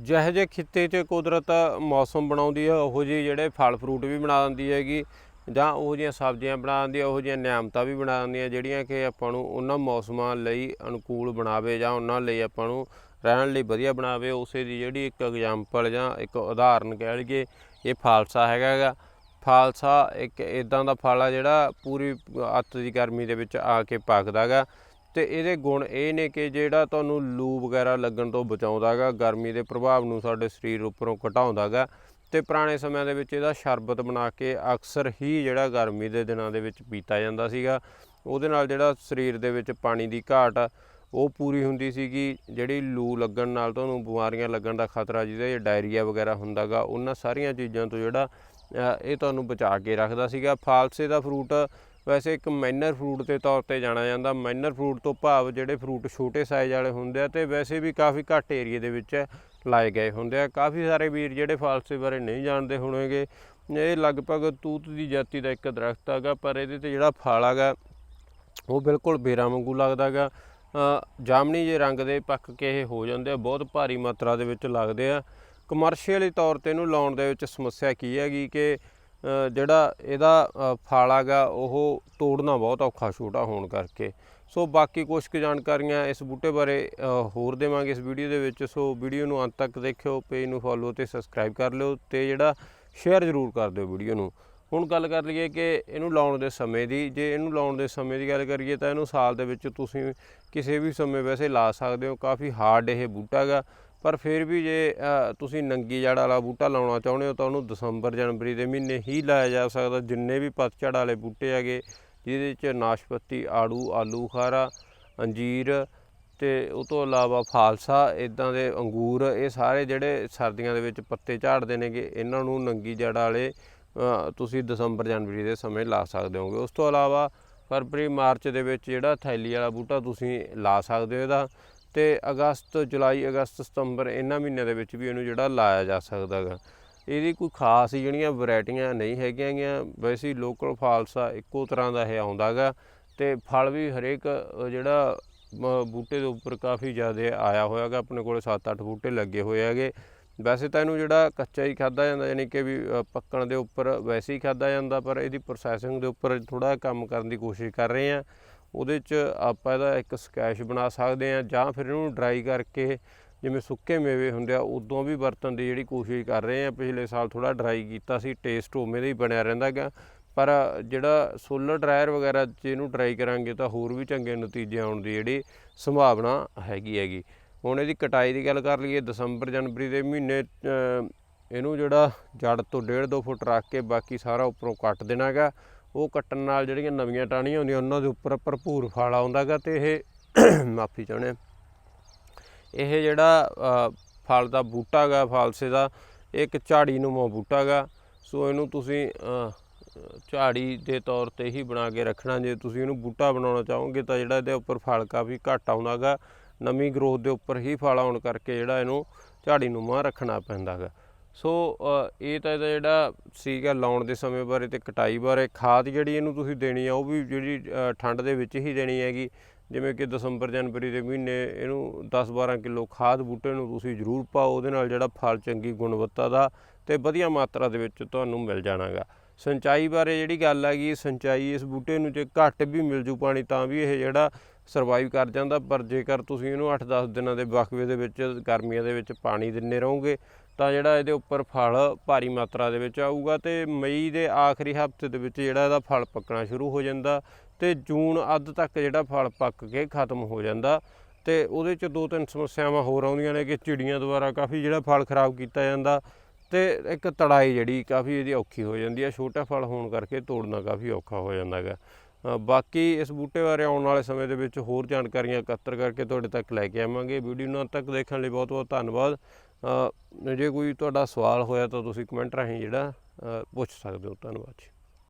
ਜਿਹੋ ਜਿਹੇ ਖਿੱਤੇ 'ਚ ਕੁਦਰਤ ਮੌਸਮ ਬਣਾਉਂਦੀ ਹੈ ਉਹੋ ਜਿਹੇ ਜਿਹੜੇ ਫਲ ਫਰੂਟ ਵੀ ਬਣਾ ਦਿੰਦੀ ਹੈਗੀ, ਜਾਂ ਉਹ ਜਿਹੀਆਂ ਸਬਜ਼ੀਆਂ ਬਣਾ ਦਿੰਦੀ ਹੈ ਉਹੋ ਜਿਹੀਆਂ ਨਿਆਮਤਾਂ ਵੀ ਬਣਾ ਦਿੰਦੀਆਂ ਜਿਹੜੀਆਂ ਕਿ ਆਪਾਂ ਨੂੰ ਉਹਨਾਂ ਮੌਸਮਾਂ ਲਈ ਅਨੁਕੂਲ ਬਣਾਵੇ ਜਾਂ ਉਹਨਾਂ ਲਈ ਆਪਾਂ ਨੂੰ ਰਹਿਣ ਲਈ ਵਧੀਆ ਬਣਾਵੇ, ਉਸੇ ਦੀ ਜਿਹੜੀ ਇੱਕ ਐਗਜ਼ਾਮਪਲ ਜਾਂ ਇੱਕ ਉਦਾਹਰਨ ਕਹਿ ਲਈਏ, ਇਹ ਫਾਲਸਾ ਹੈਗਾ ਗਾ ਫਾਲਸਾ ਇੱਕ ਇਦਾਂ ਦਾ ਫਲ ਆ ਜਿਹੜਾ ਪੂਰੀ ਅੱਤ ਦੀ ਗਰਮੀ ਦੇ ਵਿੱਚ ਆ ਕੇ ਪੱਕਦਾ ਗਾ ਤੇ ਇਹਦੇ ਗੁਣ ਇਹ ਨੇ ਕਿ ਜਿਹੜਾ ਤੁਹਾਨੂੰ ਲੂ ਵਗੈਰਾ ਲੱਗਣ ਤੋਂ ਬਚਾਉਂਦਾ ਗਾ ਗਰਮੀ ਦੇ ਪ੍ਰਭਾਵ ਨੂੰ ਸਾਡੇ ਸਰੀਰ ਉੱਪਰੋਂ ਘਟਾਉਂਦਾ ਗਾ ਤੇ ਪੁਰਾਣੇ ਸਮਿਆਂ ਦੇ ਵਿੱਚ ਇਹਦਾ ਸ਼ਰਬਤ ਬਣਾ ਕੇ ਅਕਸਰ ਹੀ ਜਿਹੜਾ ਗਰਮੀ ਦੇ ਦਿਨਾਂ ਦੇ ਵਿੱਚ ਪੀਤਾ ਜਾਂਦਾ ਸੀਗਾ, ਉਹਦੇ ਨਾਲ ਜਿਹੜਾ ਸਰੀਰ ਦੇ ਵਿੱਚ ਪਾਣੀ ਦੀ ਘਾਟ ਉਹ ਪੂਰੀ ਹੁੰਦੀ ਸੀਗੀ, ਜਿਹੜੀ ਲੂ ਲੱਗਣ ਨਾਲ ਤੁਹਾਨੂੰ ਬਿਮਾਰੀਆਂ ਲੱਗਣ ਦਾ ਖਤਰਾ ਜਿਹਦੇ ਡਾਇਰੀਆ ਵਗੈਰਾ ਹੁੰਦਾਗਾ, ਉਹਨਾਂ ਸਾਰੀਆਂ ਚੀਜ਼ਾਂ ਤੋਂ ਜਿਹੜਾ ਇਹ ਤੁਹਾਨੂੰ ਬਚਾ ਕੇ ਰੱਖਦਾ ਸੀਗਾ। ਫਾਲਸੇ ਦਾ ਫਰੂਟ ਵੈਸੇ ਇੱਕ ਮਾਈਨਰ ਫਰੂਟ ਦੇ ਤੌਰ ਤੇ ਜਾਣਿਆ ਜਾਂਦਾ। ਮਾਈਨਰ ਫਰੂਟ ਤੋਂ ਭਾਵ ਜਿਹੜੇ ਫਰੂਟ ਛੋਟੇ ਸਾਈਜ਼ ਵਾਲੇ ਹੁੰਦੇ ਆ ਤੇ ਵੈਸੇ ਵੀ ਕਾਫੀ ਘੱਟ ਏਰੀਏ ਦੇ ਵਿੱਚ ਲਾਏ ਗਏ ਹੁੰਦੇ ਆ। ਕਾਫੀ ਸਾਰੇ ਵੀਰ ਜਿਹੜੇ ਫਾਲਸੇ ਬਾਰੇ ਨਹੀਂ ਜਾਣਦੇ ਹੋਣਗੇ, ਇਹ ਲਗਭਗ ਤੂਤ ਦੀ ਜਾਤੀ ਦਾ ਇੱਕ ਦਰਖਤ ਹੈਗਾ, ਪਰ ਇਹਦੇ ਤੇ ਜਿਹੜਾ ਫਲ ਹੈਗਾ, ਉਹ ਬਿਲਕੁਲ ਬੇਰਾਂ ਵਾਂਗੂ ਲੱਗਦਾਗਾ ਜਾਮਣੀ ਜੇ ਰੰਗ ਦੇ ਪੱਕ ਕੇ ਇਹ ਹੋ ਜਾਂਦੇ ਆ, ਬਹੁਤ ਭਾਰੀ ਮਾਤਰਾ ਦੇ ਵਿੱਚ ਲੱਗਦੇ ਆ। ਕਮਰਸ਼ੀਅਲੀ ਤੌਰ ਤੇ ਇਹਨੂੰ ਲਾਉਣ ਦੇ ਵਿੱਚ ਸਮੱਸਿਆ ਕੀ ਹੈਗੀ ਕਿ ਜਿਹੜਾ ਇਹਦਾ ਅ, ਫਲ ਹੈਗਾ ਉਹ ਤੋੜਨਾ ਬਹੁਤ ਔਖਾ ਛੋਟਾ ਹੋਣ ਕਰਕੇ। ਸੋ ਬਾਕੀ ਕੁਝ ਕੁ ਜਾਣਕਾਰੀਆਂ ਇਸ ਬੂਟੇ ਬਾਰੇ ਹੋਰ ਦੇਵਾਂਗੇ ਇਸ ਵੀਡੀਓ ਦੇ ਵਿੱਚ। ਸੋ ਵੀਡੀਓ ਨੂੰ ਅੰਤ ਤੱਕ ਦੇਖਿਓ ਪੇਜ ਨੂੰ ਫੋਲੋ ਤੇ ਸਬਸਕ੍ਰਾਈਬ ਕਰ ਲਿਓ ਤੇ ਜਿਹੜਾ ਸ਼ੇਅਰ ਜ਼ਰੂਰ ਕਰ ਦਿਓ ਵੀਡੀਓ ਨੂੰ। ਹੁਣ ਗੱਲ ਕਰ ਲਈਏ ਕਿ ਇਹਨੂੰ ਲਾਉਣ ਦੇ ਸਮੇਂ ਦੀ। ਜੇ ਇਹਨੂੰ ਲਾਉਣ ਦੇ ਸਮੇਂ ਦੀ ਗੱਲ ਕਰੀਏ ਤਾਂ ਇਹਨੂੰ ਸਾਲ ਦੇ ਵਿੱਚ ਤੁਸੀਂ ਕਿਸੇ ਵੀ ਸਮੇਂ ਵੈਸੇ ਲਾ ਸਕਦੇ ਹੋ। ਕਾਫੀ ਹਾਰਡ ਇਹ ਬੂਟਾ ਹੈਗਾ ਪਰ ਫਿਰ ਵੀ ਜੇ ਤੁਸੀਂ ਨੰਗੀ ਜੜ ਵਾਲਾ ਬੂਟਾ ਲਾਉਣਾ ਚਾਹੁੰਦੇ ਹੋ ਤਾਂ ਉਹਨੂੰ ਦਸੰਬਰ, ਜਨਵਰੀ ਦੇ ਮਹੀਨੇ ਹੀ ਲਾਇਆ ਜਾ ਸਕਦਾ। ਜਿੰਨੇ ਵੀ ਪਤਝੜ ਵਾਲੇ ਬੂਟੇ ਹੈਗੇ, ਜਿਹਦੇ 'ਚ ਨਾਸ਼ਪਤੀ, ਆੜੂ, ਆਲੂ, ਖਾਰਾ, ਅੰਜੀਰ ਤੇ ਉਹ ਤੋਂ ਇਲਾਵਾ ਫਾਲਸਾ ਇਦਾਂ ਦੇ ਅੰਗੂਰ, ਇਹ ਸਾਰੇ ਜਿਹੜੇ ਸਰਦੀਆਂ ਦੇ ਵਿੱਚ ਪੱਤੇ ਝਾੜਦੇ ਨੇਗੇ, ਇਹਨਾਂ ਨੂੰ ਨੰਗੀ ਜੜ ਵਾਲੇ ਤੁਸੀਂ ਦਸੰਬਰ, ਜਨਵਰੀ ਦੇ ਸਮੇਂ ਲਾ ਸਕਦੇ ਹੋਗੇ ਉਸ ਤੋਂ ਇਲਾਵਾ ਫਰਵਰੀ, ਮਾਰਚ ਦੇ ਵਿੱਚ ਜਿਹੜਾ ਥੈਲੀ ਵਾਲਾ ਬੂਟਾ ਤੁਸੀਂ ਲਾ ਸਕਦੇ ਹੋ ਇਹਦਾ ਤੇ ਅਗਸਤ, ਜੁਲਾਈ, ਅਗਸਤ, ਸਤੰਬਰ ਇਹਨਾਂ ਮਹੀਨਿਆਂ ਦੇ ਵਿੱਚ ਵੀ ਇਹਨੂੰ ਜਿਹੜਾ ਲਾਇਆ ਜਾ ਸਕਦਾ ਹੈਗਾ ਇਹਦੀ ਕੋਈ ਖਾਸ ਜਿਹੜੀਆਂ ਵੈਰਾਈਟੀਆਂ ਨਹੀਂ ਹੈਗੀਆਂ ਗੀਆਂ, ਵੈਸੇ ਹੀ ਲੋਕਲ ਫਾਲਸਾ ਇੱਕੋ ਤਰ੍ਹਾਂ ਦਾ ਇਹ ਆਉਂਦਾ ਗਾ ਤੇ ਫਲ ਵੀ ਹਰੇਕ ਜਿਹੜਾ ਬੂਟੇ ਦੇ ਉੱਪਰ ਕਾਫੀ ਜ਼ਿਆਦਾ ਆਇਆ ਹੋਇਆ ਗਾ, ਆਪਣੇ ਕੋਲ 7-8 ਬੂਟੇ ਲੱਗੇ ਹੋਏ ਹੈਗੇ। ਵੈਸੇ ਤਾਂ ਇਹਨੂੰ ਜਿਹੜਾ ਕੱਚਾ ਹੀ ਖਾਦਾ ਜਾਂਦਾ, ਯਾਨੀ ਕਿ ਵੀ ਪੱਕਣ ਦੇ ਉੱਪਰ ਵੈਸੇ ਹੀ ਖਾਦਾ ਜਾਂਦਾ, ਪਰ ਇਹਦੀ ਪ੍ਰੋਸੈਸਿੰਗ ਦੇ ਉੱਪਰ ਥੋੜਾ ਕੰਮ ਕਰਨ ਦੀ ਕੋਸ਼ਿਸ਼ ਕਰ ਰਹੇ ਹਾਂ। ਉਹਦੇ 'ਚ ਆਪਾਂ ਇਹਦਾ ਇੱਕ ਸਕੈਸ਼ ਬਣਾ ਸਕਦੇ ਹਾਂ ਜਾਂ ਫਿਰ ਇਹਨੂੰ ਡਰਾਈ ਕਰਕੇ ਜਿਵੇਂ ਸੁੱਕੇ ਮੇਵੇ ਹੁੰਦੇ ਆ, ਉਦੋਂ ਵੀ ਵਰਤਣ ਦੀ ਜਿਹੜੀ ਕੋਸ਼ਿਸ਼ ਕਰ ਰਹੇ ਆ ਪਿਛਲੇ ਸਾਲ ਥੋੜਾ ਡਰਾਈ ਕੀਤਾ ਸੀ ਟੇਸਟ ਉਵੇਂ ਦਾ ਹੀ ਬਣਿਆ ਰਹਿੰਦਾ ਗਾ ਪਰ ਜਿਹੜਾ ਸੋਲਰ ਡਰਾਇਰ ਵਗੈਰਾ 'ਚ ਇਹਨੂੰ ਡਰਾਈ ਕਰਾਂਗੇ ਤਾਂ ਹੋਰ ਵੀ ਚੰਗੇ ਨਤੀਜੇ ਆਉਣ ਦੀ ਜਿਹੜੀ ਸੰਭਾਵਨਾ ਹੈਗੀ ਹੈਗੀ। ਹੁਣ ਇਹਦੀ ਕਟਾਈ ਦੀ ਗੱਲ ਕਰ ਲਈਏ, ਦਸੰਬਰ ਜਨਵਰੀ ਦੇ ਮਹੀਨੇ ਇਹਨੂੰ ਜਿਹੜਾ ਜੜ ਤੋਂ 1.5 2 ਫੁੱਟ ਰੱਖ ਕੇ ਬਾਕੀ ਸਾਰਾ ਉੱਪਰੋਂ ਕੱਟ ਦੇਣਾਗਾ ਉਹ ਕੱਟਣ ਨਾਲ ਜਿਹੜੀਆਂ ਨਵੀਆਂ ਟਾਹਣੀਆਂ ਹੁੰਦੀਆਂ, ਉਹਨਾਂ ਦੇ ਉੱਪਰ ਭਰਪੂਰ ਫਲ ਆਉਂਦਾਗਾ ਤੇ ਇਹ ਮਾਫੀ ਚਾਹੁੰਦੇ ਇਹ ਜਿਹੜਾ ਫਲ ਦਾ ਬੂਟਾ ਗਾ ਫਾਲਸੇ ਦਾ, ਇਹ ਇੱਕ ਝਾੜੀ ਨੂੰ ਬੂਟਾ ਗਾ ਸੋ ਇਹਨੂੰ ਤੁਸੀਂ ਝਾੜੀ ਦੇ ਤੌਰ ਤੇ ਹੀ ਬਣਾ ਕੇ ਰੱਖਣਾ। ਜੇ ਤੁਸੀਂ ਇਹਨੂੰ ਬੂਟਾ ਬਣਾਉਣਾ ਚਾਹੋਗੇ ਤਾਂ ਜਿਹੜਾ ਇਹਦੇ ਉੱਪਰ ਫਲ ਕਾਫੀ ਘੱਟ ਆਉਂਦਾਗਾ। ਨਵੀਂ ਗਰੋਥ ਦੇ ਉੱਪਰ ਹੀ ਫਲ ਆਉਣ ਕਰਕੇ ਜਿਹੜਾ ਇਹਨੂੰ ਝਾੜੀ ਨੂੰ ਰੱਖਣਾ ਪੈਂਦਾਗਾ। ਸੋ ਇਹ ਤਾਂ ਇਹਦਾ ਜਿਹੜਾ ਸੀਗਾ ਲਾਉਣ ਦੇ ਸਮੇਂ ਬਾਰੇ ਤੇ ਕਟਾਈ ਬਾਰੇ, ਖਾਦ ਜਿਹੜੀ ਇਹਨੂੰ ਤੁਸੀਂ ਦੇਣੀ ਆ, ਉਹ ਵੀ ਜਿਹੜੀ ਠੰਡ ਦੇ ਵਿੱਚ ਹੀ ਦੇਣੀ ਹੈਗੀ। ਜਿਵੇਂ ਕਿ ਦਸੰਬਰ, ਜਨਵਰੀ ਦੇ ਮਹੀਨੇ ਇਹਨੂੰ 10-12 ਕਿਲੋ ਖਾਦ ਬੂਟੇ ਨੂੰ ਤੁਸੀਂ ਜ਼ਰੂਰ ਪਾਓ, ਉਹਦੇ ਨਾਲ ਜਿਹੜਾ ਫਲ ਚੰਗੀ ਗੁਣਵੱਤਾ ਦਾ ਤੇ ਵਧੀਆ ਮਾਤਰਾ ਦੇ ਵਿੱਚ ਤੁਹਾਨੂੰ ਮਿਲ ਜਾਣਾਗਾ। ਸਿੰਚਾਈ ਬਾਰੇ ਜਿਹੜੀ ਗੱਲ ਹੈਗੀ, ਸਿੰਚਾਈ ਇਸ ਬੂਟੇ ਨੂੰ ਜੇ ਘੱਟ ਵੀ ਮਿਲ ਜੂ ਪਾਣੀ, ਤਾਂ ਵੀ ਇਹ ਜਿਹੜਾ ਸਰਵਾਈਵ ਕਰ ਜਾਂਦਾ, ਪਰ ਜੇਕਰ ਤੁਸੀਂ ਇਹਨੂੰ 8-10 ਦਿਨਾਂ ਦੇ ਵਕਫੇ ਦੇ ਵਿੱਚ, ਗਰਮੀਆਂ ਦੇ ਵਿੱਚ ਪਾਣੀ ਦਿੰਦੇ ਰਹੋਗੇ ਤਾਂ ਜਿਹੜਾ ਇਹਦੇ ਉੱਪਰ ਫਲ ਭਾਰੀ ਮਾਤਰਾ ਦੇ ਵਿੱਚ ਆਊਗਾ ਤੇ ਮਈ ਦੇ ਆਖਰੀ ਹਫ਼ਤੇ ਦੇ ਵਿੱਚ ਜਿਹੜਾ ਇਹਦਾ ਫਲ ਪੱਕਣਾ ਸ਼ੁਰੂ ਹੋ ਜਾਂਦਾ ਤੇ ਜੂਨ ਅੱਧ ਤੱਕ ਜਿਹੜਾ ਫਲ ਪੱਕ ਕੇ ਖਤਮ ਹੋ ਜਾਂਦਾ ਤੇ ਉਹਦੇ ਚ ਦੋ ਤਿੰਨ ਸਮੱਸਿਆਵਾਂ ਹੋਰ ਆਉਂਦੀਆਂ ਨੇ ਕਿ ਚਿੜੀਆਂ ਦੁਆਰਾ ਕਾਫੀ ਜਿਹੜਾ ਫਲ ਖਰਾਬ ਕੀਤਾ ਜਾਂਦਾ ਤੇ ਇੱਕ ਤੜਾਈ ਜਿਹੜੀ ਕਾਫੀ ਇਹਦੀ ਔਖੀ ਹੋ ਜਾਂਦੀ ਹੈ ਛੋਟਾ ਫਲ ਹੋਣ ਕਰਕੇ ਤੋੜਨਾ ਕਾਫੀ ਔਖਾ ਹੋ ਜਾਂਦਾ ਹੈਗਾ। ਬਾਕੀ ਇਸ ਬੂਟੇ ਬਾਰੇ ਆਉਣ ਵਾਲੇ ਸਮੇਂ ਦੇ ਵਿੱਚ ਹੋਰ ਜਾਣਕਾਰੀਆਂ ਇਕੱਤਰ ਕਰਕੇ ਤੁਹਾਡੇ ਤੱਕ ਲੈ ਕੇ ਆਵਾਂਗੇ। ਵੀਡੀਓ ਨੂੰ ਅੰਤ ਤੱਕ ਦੇਖਣ ਲਈ ਬਹੁਤ ਬਹੁਤ ਧੰਨਵਾਦ। ਜੇ ਕੋਈ ਤੁਹਾਡਾ ਸਵਾਲ ਹੋਇਆ ਤਾਂ ਤੁਸੀਂ ਕਮੈਂਟ ਰਾਹੀਂ ਜਿਹੜਾ ਪੁੱਛ ਸਕਦੇ ਹੋ। ਧੰਨਵਾਦ ਜੀ।